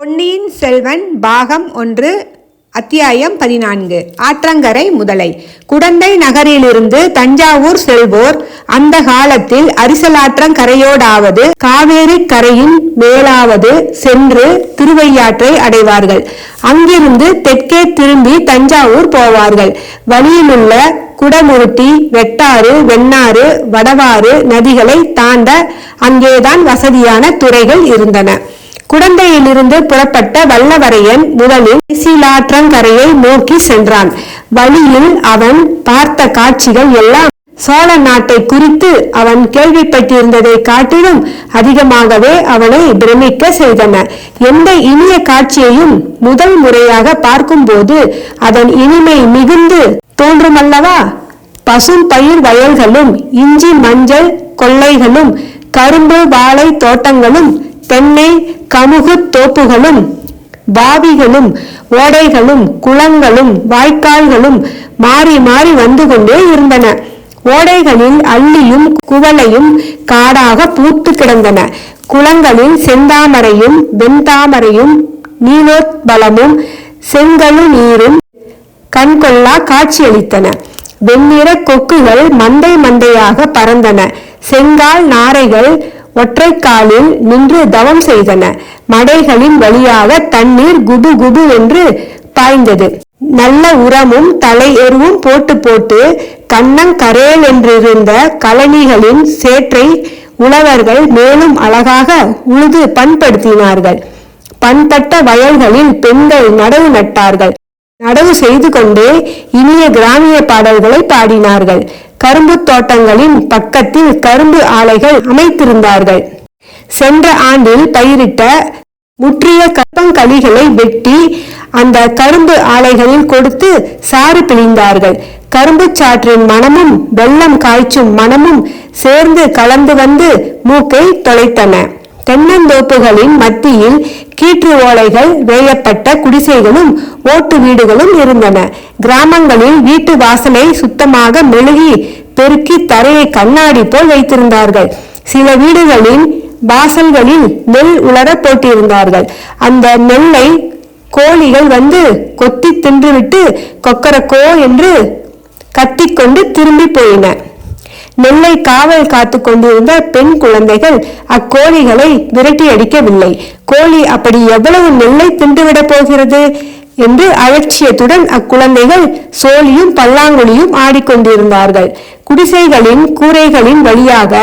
பொன்னியின் செல்வன் பாகம் ஒன்று அத்தியாயம் பதினான்கு ஆற்றங்கரை முதலை. குடந்தை நகரிலிருந்து தஞ்சாவூர் செல்வோர் அந்த காலத்தில் அரிசலாற்றங்கரையோடாவது காவேரி கரையின் மேலாவது சென்று திருவையாற்றை அடைவார்கள். அங்கிருந்து தெற்கே திரும்பி தஞ்சாவூர் போவார்கள். வழியிலுள்ள குடமுருட்டி வெட்டாறு வெண்ணாறு வடவாறு நதிகளை தாண்ட அங்கேதான் வசதியான துறைகள் இருந்தன. குடந்தையிலிருந்து புறப்பட்ட வல்லவரையன் முதலில் சீலாற்றங்கரையை நோக்கி சென்றான். வழியில் அவன் பார்த்த காட்சிகள் எல்லாம் சோழ நாட்டை குறித்து அவன் கேள்விப்பட்டிருந்ததை காட்டிலும் அதிகமாகவே அவனை பிரமிக்க செய்தன. எந்த இனிய காட்சியையும் முதல் முறையாக பார்க்கும்போது அதன் இனிமை மிகுந்து தோன்றுமல்லவா? பசும் பயிர் வயல்களும் இஞ்சி மஞ்சள் கொள்ளைகளும் கரும்பு வாழை தோட்டங்களும் தென்னை கமுகு தோப்புகளும் பாவிகளும் ஓடைகளும் குளங்களும் வாய்க்கால்களும் மாறி மாறி வந்து கொண்டே இருந்தன. ஓடைகளில் அள்ளியும் குவளையும் காடாக பூத்து கிடந்தன. குளங்களில் செந்தாமரையும் வெண்தாமரையும் நீலோத்பலமும் செங்கலு நீரும் கண்கொள்ளா காட்சியளித்தன. வெண்ணிற கொக்குகள் மண்டை மண்டையாக பறந்தன. செங்கால் நாரைகள் ஒற்றைக்காலில் நின்று தவம் செய்தன. மடைகளின் வழியாக தண்ணீர் குபு குபு என்று பாய்ந்தது. நல்ல உரமும் தலை எருவும் போட்டு போட்டு கண்ணங்கரேல் என்றிருந்த கலனிகளின் சேற்றை உழவர்கள் மேலும் அழகாக உழுது பண்படுத்தினார்கள். பண்பட்ட வயல்களில் பெண்கள் நடவு நட்டார்கள். நடவு செய்து கொண்டே இனிய கிராமிய பாடல்களை பாடினார்கள். கரும்பு தோட்டங்களின் பக்கத்தில் கரும்பு ஆலைகள் அமைத்திருந்தார்கள். சென்ற ஆண்டில் பயிரிட்ட முற்றிய கப்பங்களிகளை வெட்டி அந்த கரும்பு ஆலைகளில் கொடுத்து சாறு பிழிந்தார்கள். கரும்பு சாற்றின் மனமும் வெள்ளம் காய்ச்சும் மனமும் சேர்ந்து கலந்து வந்து மூக்கை தொலைத்தன. தென்னந்தோப்புகளின் மத்தியில் கீற்று ஓலைகள் வேயப்பட்ட குடிசைகளும் ஓட்டு வீடுகளும் இருந்தன. கிராமங்களில் வீட்டு வாசலை சுத்தமாக மெழுகி பெருக்கி தரையை கண்ணாடி போல் வைத்திருந்தார்கள். சில வீடுகளின் வாசல்களில் நெல் உலர போட்டிருந்தார்கள் அந்த நெல்லை கோழிகள் வந்து கொத்தி தின்றுவிட்டு கொக்கரக்கோ என்று கத்திக்கொண்டு திரும்பி போயின. நெல்லை காவல் காத்து கொண்டிருந்த பெண் குழந்தைகள் அக்கோழிகளை விரட்டி அடிக்கவில்லை கோழி அப்படி எவ்வளவு நெல்லை தின்றுவிடப் போகிறது? என்று அலட்சியத்துடன் அக்குழந்தைகள் சோழியும் பல்லாங்குழியும் ஆடிக்கொண்டிருந்தார்கள். குடிசைகளின் கூரைகளின் வழியாக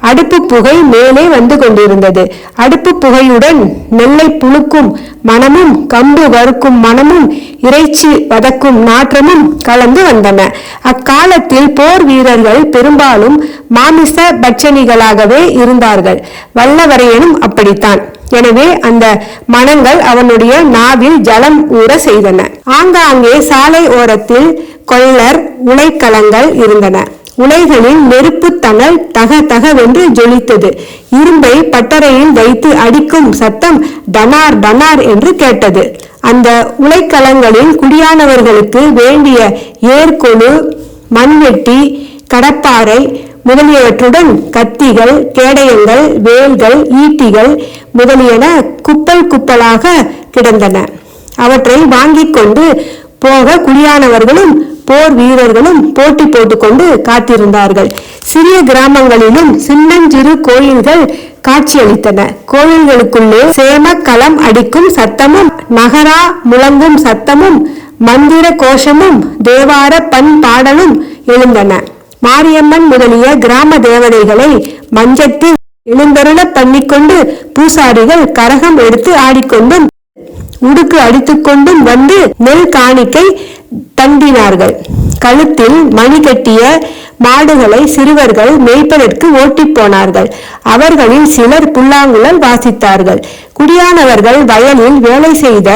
அடுப்பு புகை மேலே வந்து கொண்டிருந்தது. அடுப்பு புகையுடன் நெல்லை புழுக்கும் மனமும் கம்பு வறுக்கும் மனமும் இறைச்சி வதக்கும் நாற்றமும் கலந்து வந்தன. அக்காலத்தில் போர் வீரர்கள் பெரும்பாலும் மாமிச பட்சணிகளாகவே இருந்தார்கள். வல்லவரையனும் அப்படித்தான். எனவே அந்த மனங்கள் அவனுடைய நாவில் ஜலம் ஊற செய்தன. ஆங்காங்கே சாலை ஓரத்தில் கொள்ளர் உலைக்கலங்கள் இருந்தன. உலைகளில் நெருப்பு தணல் தக தகவென்று ஜொலித்தது. இரும்பை பட்டறையில் வைத்து அடிக்கும் சத்தம் டனார் டனார் என்று கேட்டது. அந்த உலைக்களங்களில் குடியானவர்களுக்கு வேண்டிய ஏர்கொழு மண்வெட்டி கடப்பாறை முதலியவற்றுடன் கத்திகள் கேடயங்கள் வேல்கள் ஈட்டிகள் முதலியன குப்பல் குப்பலாக கிடந்தன. அவற்றை வாங்கிக் கொண்டு போக குடியானவர்களும் போர் வீரர்களும் போட்டி போட்டுக்கொண்டு காத்திருந்தார்கள். சிறிய கிராமங்களிலும் சின்னஞ்சிறு கோயில்கள் காட்சியளித்தன. கோயில்களுக்குள்ளே சேம களம் அடிக்கும் சத்தமும் நகரா முழங்கும் சத்தமும் மந்திர கோஷமும் தேவார பண் பாடலும் எழுந்தன. மாரியம்மன் முதலிய கிராம தேவதைகளை மஞ்சத்தில் எழுந்தருள பண்ணிக்கொண்டு பூசாரிகள் கரகம் எடுத்து ஆடிக்கொண்டும் உடுக்கு அடித்துக்கொண்டும் வந்து நெல் காணிக்கை தண்டினார்கள். கழுத்தில் மணி கட்டிய மாடுகளை சிறுவர்கள் மேய்ப்பதற்கு ஓட்டிப் போனார்கள். அவர்களில் சிலர் புல்லாங்குழல் வாசித்தார்கள். குடியானவர்கள் வயலில் வேலை செய்த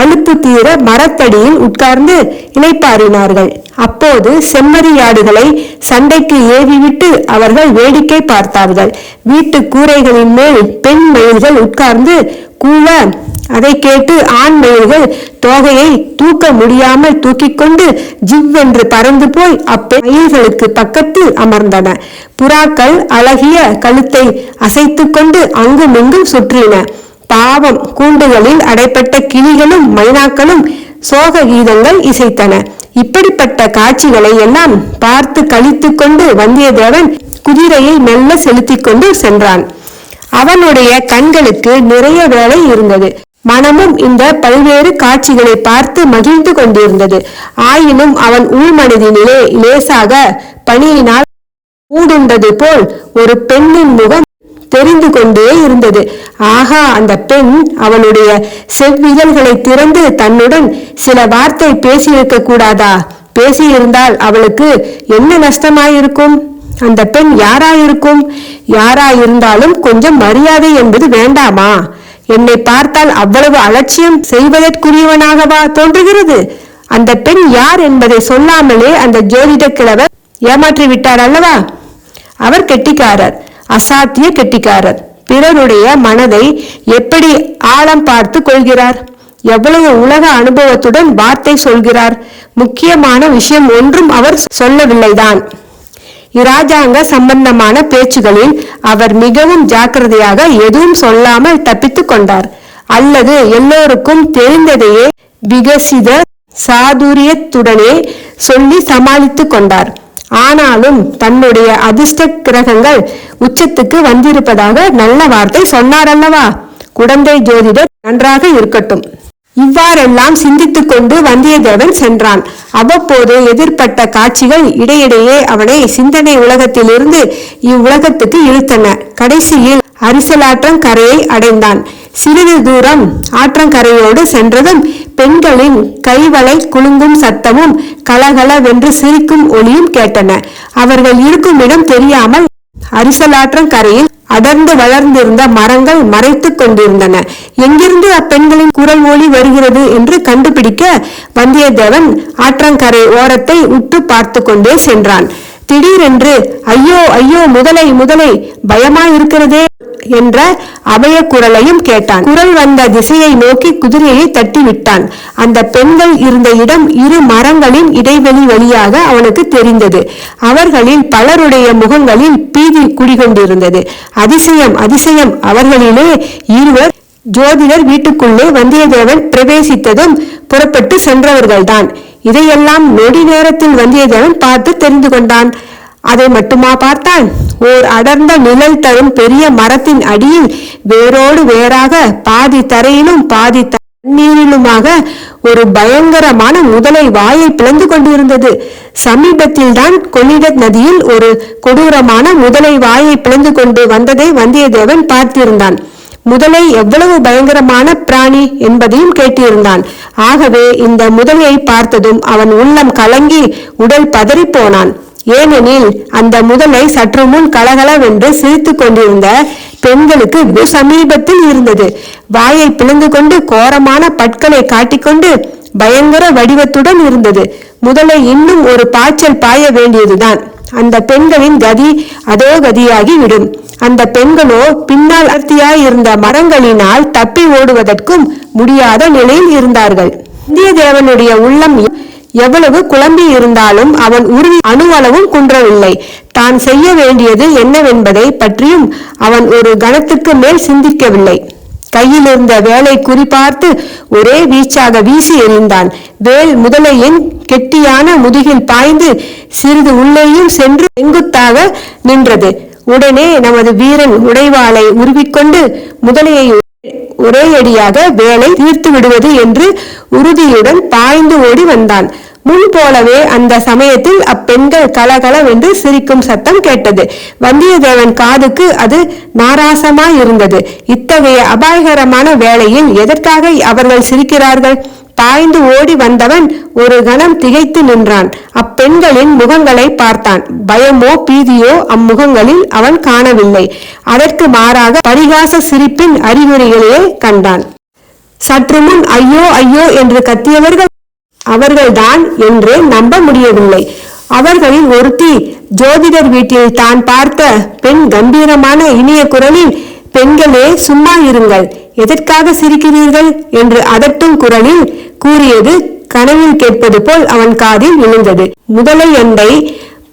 அலுப்பு தீர மரத்தடியில் உட்கார்ந்து இளைப்பாறினார்கள் அப்போது செம்மறியாடுகளை சண்டைக்கு ஏவிவிட்டு அவர்கள் வேடிக்கை பார்த்தார்கள். வீட்டு கூரைகளின் மேல் பெண் மயில்கள் உட்கார்ந்து கூவ அதை கேட்டு ஆண் மயில்கள் தோகையை தூக்க முடியாமல் தூக்கிக் கொண்டு ஜிவ்வென்று பறந்து போய் அப்பெண் மயில்களுக்கு பக்கத்தில் அமர்ந்தன. புறாக்கள் அழகிய கழுத்தை அசைத்துக்கொண்டு அங்குமிங்கும் சுற்றின. பாவம் கூண்டுகளில் அடைப்பட்ட கிளிகளும் மைனாக்களும் சோக கீதங்கள் இசைத்தன. இப்படிப்பட்ட காட்சிகளை எல்லாம் பார்த்து கழித்துக் கொண்டு வந்தியத்தேவன் குதிரையை மெல்ல செலுத்திக் கொண்டு சென்றான். அவனுடைய கண்களுக்கு நிறைய வேலை இருந்தது. மனமும் இந்த பல்வேறு காட்சிகளை பார்த்து மகிழ்ந்து கொண்டிருந்தது. ஆயினும் அவன் உள்மனதினிலே லேசாக பணியினால் ஊடுண்டது போல் ஒரு பெண்ணின் முகம் தெரிந்து கொண்டே இருந்தது. ஆகா அந்த பெண் அவனுடைய செவ்விதழ்களை திறந்து தன்னுடன் சில வார்த்தை பேசியிருக்க கூடாதா பேசியிருந்தால் அவளுக்கு என்ன நஷ்டமாயிருக்கும்? அந்த பெண் யாராயிருக்கும்? யாராயிருந்தாலும் கொஞ்சம் மரியாதை என்பது வேண்டாமா? என்னை பார்த்தால் அவ்வளவு அலட்சியம் செய்வதற்குரியவனாகவா தோன்றுகிறது? அந்த பெண் யார் என்பதை சொல்லாமலே அந்த ஜோதிட கிழவர் ஏமாற்றி விட்டார் அல்லவா? அவர் கெட்டிக்காரர் அசாத்திய கெட்டிக்காரர். பிறருடைய மனதை எப்படி ஆழம் பார்த்து கொள்கிறார்? எவ்வளவு உலக அனுபவத்துடன் வார்த்தை சொல்கிறார்? முக்கியமான விஷயம் ஒன்றும் அவர் சொல்லவில்லைதான். இராஜாங்க சம்பந்தமான பேச்சுகளில் அவர் மிகவும் ஜாக்கிரதையாக எதுவும் சொல்லாமல் தப்பித்துக் கொண்டார். அல்லது எல்லோருக்கும் தெரிந்ததையே விகசித சாதுரியத்துடனே சொல்லி சமாளித்துக் கொண்டார். ஆனாலும் தன்னுடைய அதிர்ஷ்ட கிரகங்கள் உச்சத்துக்கு வந்திருப்பதாக நல்ல வார்த்தை சொன்னார் அல்லவா குடந்தை ஜோதிடர் நன்றாக இருக்கட்டும். இவ்வாறெல்லாம் சிந்தித்துக் கொண்டு வந்தியத்தேவன் சென்றான். அவ்வப்போது எதிர்பட்ட காட்சிகள் இடையிடையே அவனை சிந்தனை உலகத்திலிருந்து இவ்வுலகத்துக்கு இழுத்தன. கடைசியில் அரிசலாற்றம் கரையை அடைந்தான். சிறிது தூரம் ஆற்றங்கரையோடு சென்றதும் பெண்களின் கைவளை குலுங்கும் சத்தமும் கலகலவென்று சிரிக்கும் ஒளியும் கேட்டன. அவர்கள் இருக்கும் இடம் தெரியாமல் அரிசலாற்றங்கரையில் அடர்ந்து வளர்ந்திருந்த மரங்கள் மறைத்துக் கொண்டிருந்தன. எங்கிருந்து அப்பெண்களின் குரல் ஒளி வருகிறது என்று கண்டுபிடிக்க வந்தியத்தேவன் ஆற்றங்கரை ஓரத்தை உற்று பார்த்து கொண்டே சென்றான். திடீரென்று ஐயோ ஐயோ முதலை முதலை பயமாயிருக்கிறதே! என்ற அபய குரலையும் கேட்டான். குரல் வந்த திசையை நோக்கி குதிரையை தட்டி விட்டான் அந்த பெண்கள் இருந்த இடம் இரு மரங்களின் இடைவெளி வழியாக அவனுக்கு தெரிந்தது. அவர்களில் பலருடைய முகங்களில் பீதி குடிகொண்டிருந்தது. அதிசயம் அதிசயம் அவர்களிலே இருவர் ஜோதிடர் வீட்டுக்குள்ளே வந்தியத்தேவன் பிரவேசித்ததும் புறப்பட்டு சென்றவர்கள்தான். இதையெல்லாம் நொடி நேரத்தில் வந்தியத்தேவன் பார்த்து தெரிந்து கொண்டான். அதை மட்டுமா பார்த்தான்? ஓர் அடர்ந்த நிழல் தரும் பெரிய மரத்தின் அடியில் வேரோடு வேறாக பாதி தரையிலும் பாதி தண்ணீரிலுமாக ஒரு பயங்கரமான முதலை வாயை பிளந்து கொண்டிருந்தது. சமீபத்தில் தான் கொள்ளிட நதியில் ஒரு கொடூரமான முதலை வாயை பிளந்து கொண்டு வந்ததை வந்தியத்தேவன் பார்த்திருந்தான். முதலை எவ்வளவு பயங்கரமான பிராணி என்பதையும் கேட்டிருந்தான். ஆகவே இந்த முதலையை பார்த்ததும் அவன் உள்ளம் கலங்கி உடல் பதறிப் போனான். ஏனெனில் அந்த முதலை சற்று முன் கலகலவென்று சிரித்துக் கொண்டிருந்த பெண்களுக்கு வெகு சமீபத்தில் இருந்தது. வாயை பிளந்து கொண்டு கோரமான பற்களை காட்டிக்கொண்டு பயங்கர வடிவத்துடன் இருந்தது. முதலை இன்னும் ஒரு பாய்ச்சல் பாய வேண்டியதுதான். அந்த பெண்களின் கதி அதோ கதியாகி விடும். அந்த பெண்களோ பின்னால் அர்த்தியாய் இருந்த மரங்களினால் தப்பி ஓடுவதற்கும் முடியாத நிலையில் இருந்தார்கள். வந்தியத்தேவனுடைய உள்ளம் எவ்வளவு குழம்பி இருந்தாலும் அவன் உருவி அணுவளவும் குன்றவில்லை. தான் செய்ய வேண்டியது என்னவென்பதை பற்றியும் அவன் ஒரு கணத்துக்கு மேல் சிந்திக்கவில்லை. கையில் இருந்த வேலை குறிபார்த்து ஒரே வீச்சாக வீசி எறிந்தான். வேல் முதலையின் கெட்டியான முதுகில் பாய்ந்து சிறிது உள்ளேயும் சென்று செங்குத்தாக நின்றது. உடனே நமது வீரன் உடைவாளை உருவிக்கொண்டு முதலையை ஒரே அடியாக வேலை தீர்த்து விடுவது என்று உறுதியுடன் பாய்ந்து ஓடி வந்தான். முன் போலவே அந்த சமயத்தில் அப்பெண்கள் கலகலவென்று சிரிக்கும் சத்தம் கேட்டது. வந்தியத்தேவன் காதுக்கு அது நாராசமாய் இருந்தது இத்தகைய அபாயகரமான வேளையில் எதற்காக அவர்கள் சிரிக்கிறார்கள்? பாய்ந்து ஓடி வந்தவன் ஒரு கணம் திகைத்து நின்றான். அப்பெண்களின் முகங்களை பார்த்தான். பயமோ பீதியோ அம்முகங்களில் அவன் காணவில்லை. அதற்கு மாறாக பரிகாச சிரிப்பின் அறிகுறிகளையே கண்டான். சற்று முன் ஐயோ ஐயோ என்று கத்தியவர்கள் அவர்கள்தான் என்று நம்ப முடியவில்லை. அவர்களில் ஒருத்தி ஜோதிடர் வீட்டில் தான் பார்த்த பெண் கம்பீரமான இனிய குரலில் பெண்களே சும்மா இருங்கள். எதற்காக சிரிக்கிறீர்கள்? என்று அதட்டும் குரலில் கூறியது கனவில் கேட்பது போல் அவன் காதில் விழுந்தது. முதலை அண்டை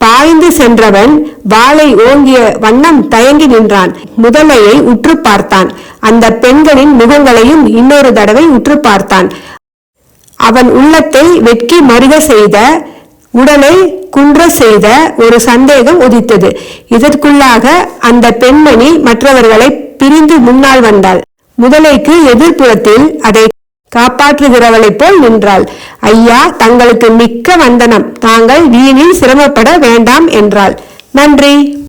பாய்ந்து சென்றவன் வாளை ஓங்கிய வண்ணம் தயங்கி நின்றான். முதலையை உற்று பார்த்தான். அந்த பெண்களின் முகங்களையும் இன்னொரு தடவை உற்று பார்த்தான். அவன் உள்ளத்தை வெட்கி மருக செய்த உடலை குன்ற செய்த ஒரு சந்தேகம் உதித்தது. இதற்குள்ளாக அந்த பெண்மணி மற்றவர்களை பிரிந்து முன்னால் வந்தாள். முதலைக்கு எதிர்ப்புறத்தில் அதை காப்பாற்றுகிறவளைப் போல் நின்றாள். ஐயா தங்களுக்கு மிக்க வந்தனம். தாங்கள் வீணில் சிரமப்பட வேண்டாம் என்றாள். நன்றி.